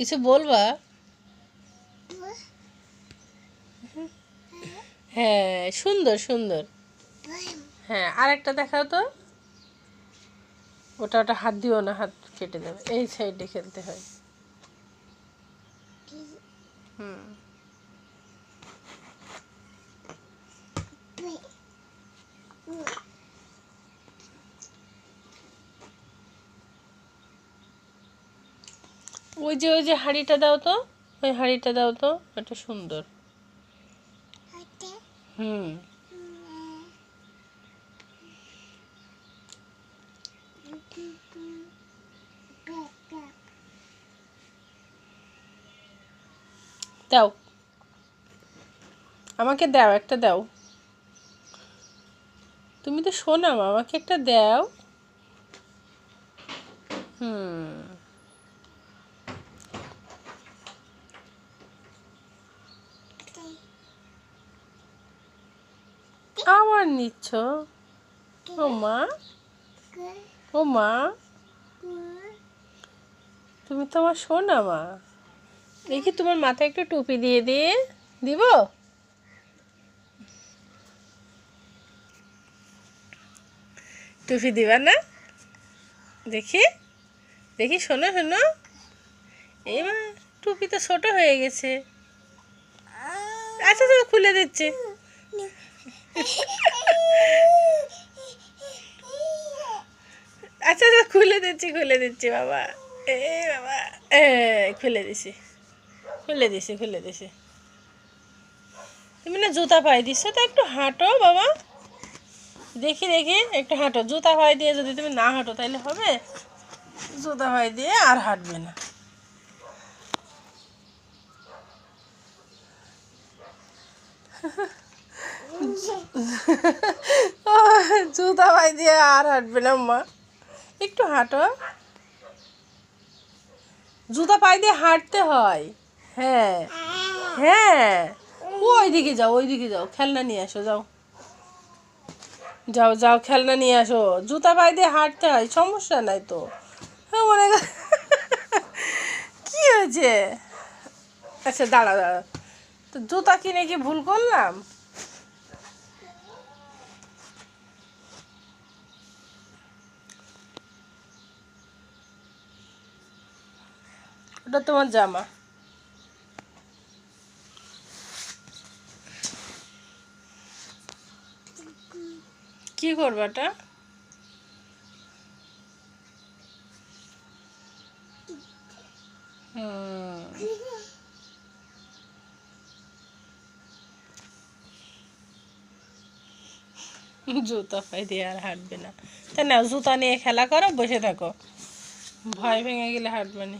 কিছু বলবা? হ্যাঁ সুন্দর সুন্দর। হ্যাঁ আরেকটা দেখাও তো। ওটা ওটা হাত দিও না হাত কেটে দেবে। এই সাইডে খেলতে হয়। হুম। ওই যে ওই যে হাঁড়িটা দাও তো। ওই হাঁড়িটা দাও তো এটা সুন্দর। হুম। দাও। আমাকে দাও একটা দাও। তুমি তো শোনাম আমাকে একটা দাও। হুম। আবার নিচ্ছ। ও মা ও মা তুমি তো আমার শোনা মা। দেখি তোমার মাথায় একটু টুপি দিয়ে দিয়ে দিব। টুপি দিবা না? দেখি। দেখি, শোনো শোনো। এবার টুপি তো ছোট হয়ে গেছে। আচ্ছা আচ্ছা খুলে দিচ্ছি। আচ্ছা আচ্ছা খুলে দিচ্ছি খুলে দিচ্ছি, বাবা। এ বাবা। এ, খুলে দিছি। খুলে দিছি খুলে দিছি। তুমি না জুতা পাই দিচ্ছ, তো একটু হাঁটো, বাবা। দেখি দেখি, একটু হাঁটো। জুতা পাই দিয়ে যদি তুমি না হাঁটো তাহলে হবে? জুতা পাই দিয়ে আর হাঁটবে না। জুতা পাই দিয়ে আর হাঁটবে না, মা। একটু হাঁটো। জুতা পাই দিয়ে হাঁটতে হয়। হ্যাঁ। হ্যাঁ। ওই দিকে যাও ওই দিকে যাও। খেলনা নিয়ে আসো, যাও। যাও যাও, খেলনা নিয়ে আসো। জুতা পাই দিয়ে হাঁটতে হয়, সমস্যা নাই তো। হ্যাঁ মনে কি হয়েছে? আচ্ছা দাঁড়া দাঁড়া। তো জুতা কিনে কি ভুল করলাম? ওটা তোমার জামা। কি করবে এটা? জুতা পাই দিয়ে আর হাঁটবে না। তাই না জুতা নিয়ে খেলা করো, বসে থাকো। ভয় ভেঙে গেলে হাঁটবে না।